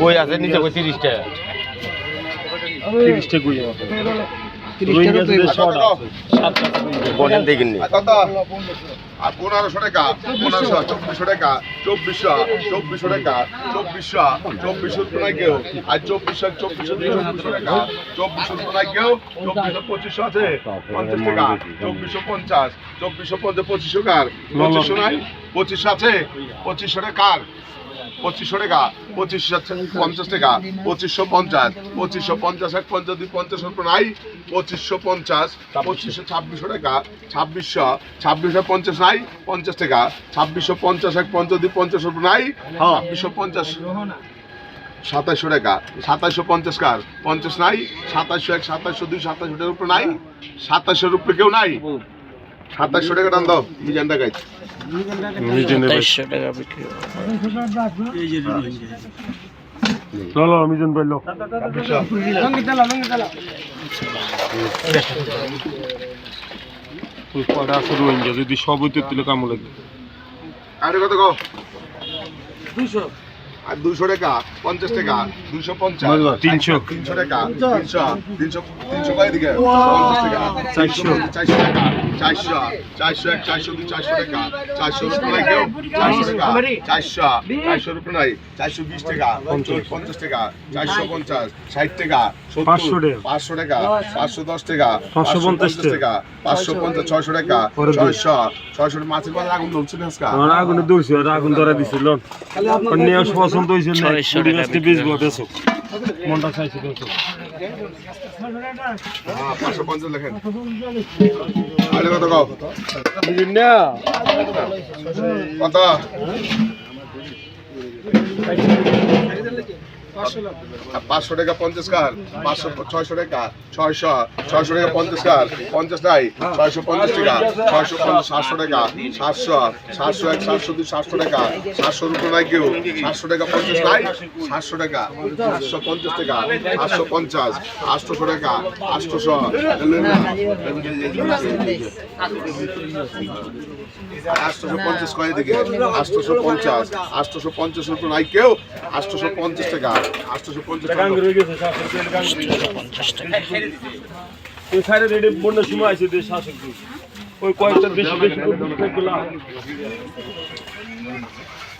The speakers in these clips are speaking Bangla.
কই আছে? নিচে কই? তিরিশটা। টাকা তিরিশটা কই সাতটা বলেন দেখিনি। কত? আর পনেরোশো টাকা, পনেরোশো, চব্বিশশো টাকা, চব্বিশশো চব্বিশশো টাকা, চব্বিশশো চব্বিশশো নাই কেউ। আর চব্বিশশো চব্বিশশো চব্বিশশো টাকা, চব্বিশশো নাই কেউ, চব্বিশশো, পঁচিশশো আছে, পঞ্চাশ টাকা, চব্বিশশো, পঞ্চাশ চব্বিশশো, পঞ্চাশ, পঁচিশশো কার? পঁচিশশো নাই? পঁচিশশো আছে? পঁচিশশো টাকা পঁচিশশো টাকা, পঁচিশশো পঞ্চাশ টাকা, পঁচিশশো, পঞ্চাশ পঁচিশশো, পঞ্চাশ, এক পঞ্চাশ, দুই পঞ্চাশ নাই? পঁচিশশো, পঞ্চাশ, পঁচিশশো, ছাব্বিশশো টাকা, ছাব্বিশশো ছাব্বিশশো, পঞ্চাশ নাই? পঞ্চাশ টাকা। ছাব্বিশশো পঞ্চাশ এক পঞ্চাশ দুই পঞ্চাশ রুপে নাই ছাব্বিশশো পঞ্চাশ। সাতাশশো টাকা। সাতাশশো পঞ্চাশ কার? পঞ্চাশ নাই সাতাশশো এক সাতাশশো দুই সাতাশশো টাকার উপরে নাই সাতাশশোর উপরে কেউ নাই। সাতাশশো টাকা টান দাও মিজানটা গাইছে তেইশশো টাকা বিক্রি চলো মিজন বলল কটা আছে রোহিঙ্গা যদি সব হইতে তুলে কামো লাগবে আরে কত গো আর দুশো টাকা পঞ্চাশ টাকা দুশো পঞ্চাশ তিনশো তিনশো। টাকা তিনশো। তিনশো তিনশো কয় দিকে? পঞ্চাশ টাকা। চারশো। চারশো টাকা চারশো চারশো এক চারশো দুই চারশো টাকা চারশো কেউ? চারশো টাকা চারশো চারশো চারশো বিশ টাকা পঞ্চাশ। টাকা চারশো পঞ্চাশ ষাট টাকা পাঁচশো সত্তর টাকা। পাঁচশো টাকা পাঁচশো দশ টাকা পাঁচশো পঞ্চাশ টাকা পাঁচশো পঞ্চাশ ছয়শো টাকা ছয়শো ছয়শো মাছের বাজার আগুন ধরছে না আজকে? আমার আগুনে আর আগুন ধরা দিছিল পছন্দ হয়েছিল কুড়ি গাছটি বেচবো বেচো মনটা চাইছে বেচো হ্যাঁ, কত? পাঁচশো টাকা। পঞ্চাশ কার? পাঁচশো ছয়শো টাকা। ছয়শো ছয়শো টাকা পঞ্চাশ কার? পঞ্চাশ নাই, ছয়শো পঞ্চাশ টাকা। ছয়শো পঞ্চাশ, সাতশো টাকা। সাতশো সাতশো এক, সাতশো দুই, সাতশো টাকা। সাতশো রুপে নাই কেউ। সাতশো টাকা পঞ্চাশ নাই, সাতশো টাকা। সাতশো পঞ্চাশ টাকা আটশো পঞ্চাশ, আটশোশো টাকা, আটশোশো। আটশোশো পঞ্চাশ কয় দিকে? আটশোশো পঞ্চাশ আটশোশো পঞ্চাশ রুপে নাই কেউ, আটশোশো পঞ্চাশ টাকা। ওই কয়েকটা বেশি বেশি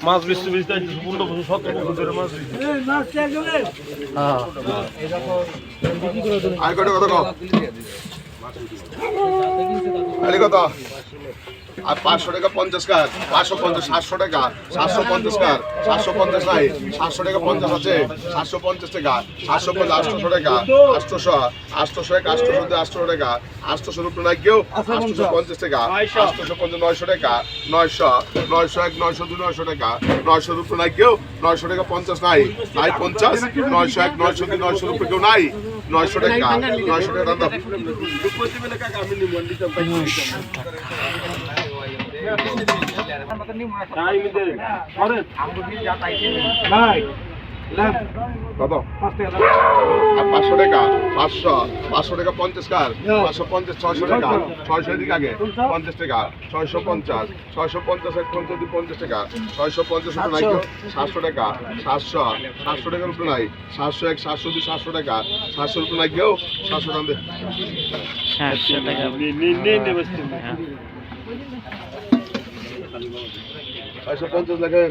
মাছ বেশি বেশি পনেরো বছর সতেরো বছর ধরে মাছ আয় কত? আরে পাঁচশো টাকা পঞ্চাশ কার? পাঁচশো পঞ্চাশ, সাতশো টাকা। সাতশো পঞ্চাশ কার? সাতশো পঞ্চাশ নাই। সাতশো টাকা পঞ্চাশ আছে। সাতশো পঞ্চাশ টাকা। সাতশো পঞ্চাশ, আটশোশো টাকা। আটশোশো আটশোশো এক, আটশোশো দুই আটশো টাকা। আটশোশো রুপে নাই কেউ। আটশোশো পঞ্চাশ টাকা। আটশোশো পঞ্চাশ, নয়শো টাকা। নয়শো নয়শো এক, নয়শো দুই, নয়শো টাকা। নয়শো রুপে নাই কেউ। নয়শো টাকা পঞ্চাশ নাই। নাই পঞ্চাশ, নয়শো এক, নয়শো দুই, নয়শো রুপে কেউ নাই। নয়শো টাকা নয়শো টাকা দাম। কত? আর পাঁচশো টাকা পাঁচশো পাঁচশো টাকা পঞ্চাশ কার? পাঁচশো পঞ্চাশ ছয়শো টাকা। ছয়শো। দিকে আগে। পঞ্চাশ টাকা। ছয়শো পঞ্চাশ। ছয়শো পঞ্চাশ এক পঞ্চাশ দুই পঞ্চাশ টাকা। ছয়শো পঞ্চাশ উপরে নাই? সাতশো। টাকা। সাতশো। সাতশো টাকার উপরে নাই। সাতশো এক সাতশো দুই সাতশো টাকা। সাতশোর উপরে নাই কেউ? সাতশো টাকা সাতশো টাকা। হ্যাঁ। ছয়শো পঞ্চাশ লেখেন।